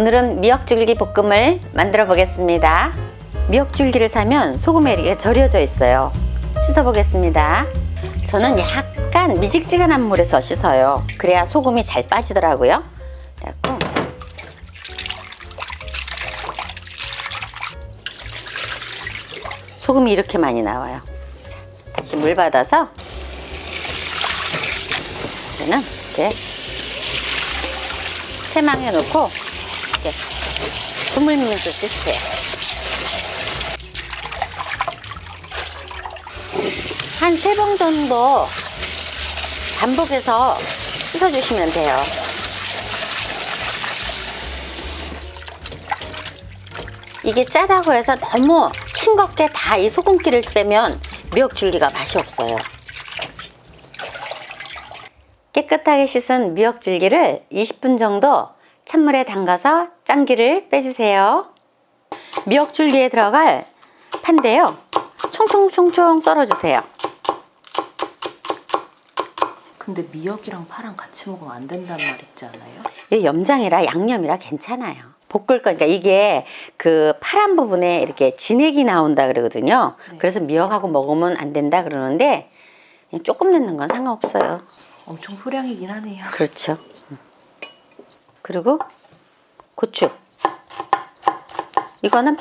오늘은 미역줄기 볶음을 만들어 보겠습니다. 미역줄기를 사면 소금에 이렇게 절여져 있어요. 씻어 보겠습니다. 저는 약간 미직지근한 물에서 씻어요. 그래야 소금이 잘 빠지더라고요. 그래갖고 소금이 이렇게 많이 나와요. 자, 다시 물 받아서 이제는 이렇게 세망에 넣고 드물면서 씻으세요. 한세번 정도 반복해서 씻어주시면 돼요. 이게 짜다고 해서 너무 싱겁게 다 이 소금기를 빼면 미역줄기가 맛이 없어요. 깨끗하게 씻은 미역줄기를 20분 정도 찬물에 담가서 짠기를 빼주세요. 미역줄기에 들어갈 판데요. 총총총총 썰어주세요. 근데 미역이랑 파랑 같이 먹으면 안 된다는 말 있지 않아요? 이게 염장이라 양념이라 괜찮아요. 볶을 거니까 이게 그 파란 부분에 이렇게 진액이 나온다 그러거든요. 네. 그래서 미역하고 먹으면 안 된다 그러는데 조금 넣는 건 상관없어요. 엄청 소량이긴 하네요. 그렇죠. 그리고 고추. 이거는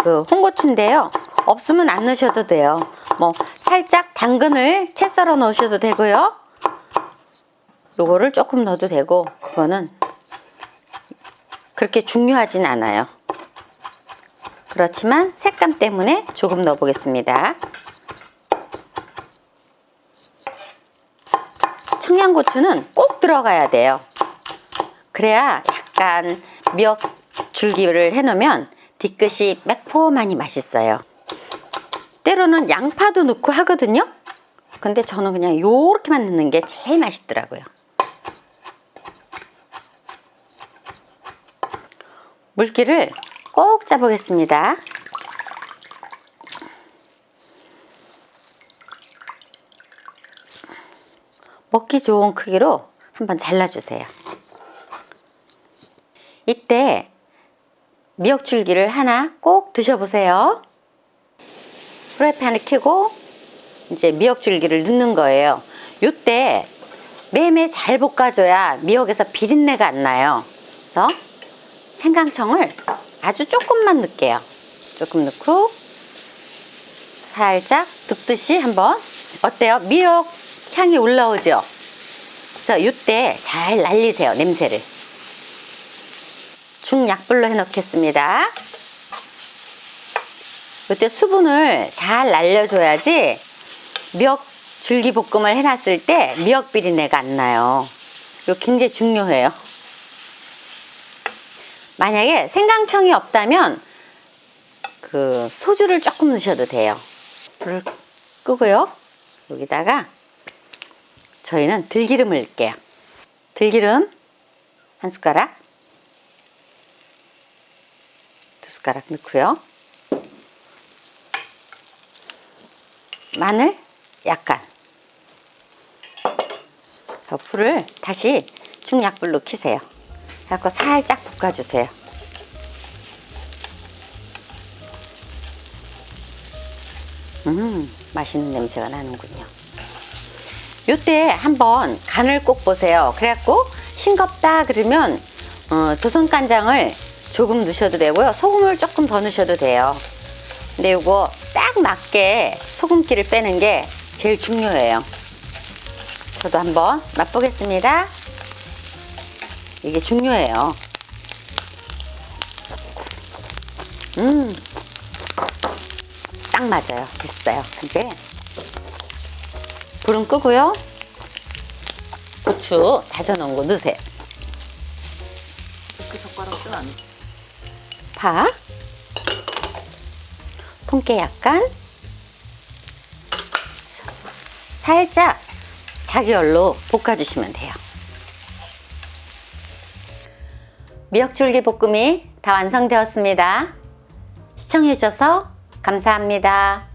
그 홍고추인데요. 없으면 안 넣으셔도 돼요. 뭐 살짝 당근을 채 썰어 넣으셔도 되고요. 요거를 조금 넣어도 되고 그거는 그렇게 중요하진 않아요. 그렇지만 색감 때문에 조금 넣어 보겠습니다. 청양고추는 꼭 들어가야 돼요. 그래야 약간 미역 줄기를 해놓으면 뒤끝이 매콤하니 맛있어요. 때로는 양파도 넣고 하거든요. 근데 저는 그냥 요렇게만 넣는 게 제일 맛있더라고요. 물기를 꼭 짜보겠습니다. 먹기 좋은 크기로 한번 잘라주세요. 이때 미역줄기를 하나 꼭 드셔보세요. 프라이팬을 켜고 이제 미역줄기를 넣는 거예요. 이때 매매 잘 볶아줘야 미역에서 비린내가 안 나요. 그래서 생강청을 아주 조금만 넣을게요. 조금 넣고 살짝 득듯이 한번 어때요? 미역 향이 올라오죠? 그래서 이때 잘 날리세요. 냄새를. 중약불로 해 놓겠습니다. 이때 수분을 잘 날려줘야지 미역 줄기 볶음을 해놨을 때 미역 비린내가 안 나요. 이거 굉장히 중요해요. 만약에 생강청이 없다면 그 소주를 조금 넣으셔도 돼요. 불을 끄고요. 여기다가 저희는 들기름을 넣을게요. 들기름 한 숟가락, 두 숟가락 넣고요. 마늘 약간. 그 불을 다시 중약불로 켜세요. 그래서 살짝 볶아주세요. 음, 맛있는 냄새가 나는군요. 요때 한번 간을 꼭 보세요. 그래갖고 싱겁다 그러면 어, 조선 간장을 조금 넣으셔도 되고요. 소금을 조금 더 넣으셔도 돼요. 근데 요거 딱 맞게 소금기를 빼는 게 제일 중요해요. 저도 한번 맛보겠습니다. 이게 중요해요. 음, 딱 맞아요. 됐어요. 이제 불은 끄고요. 고추 다져놓은 거 넣으세요. 그 젓가락은 안 파, 통깨 약간, 살짝 자기 열로 볶아주시면 돼요. 미역줄기 볶음이 다 완성되었습니다. 시청해주셔서 감사합니다.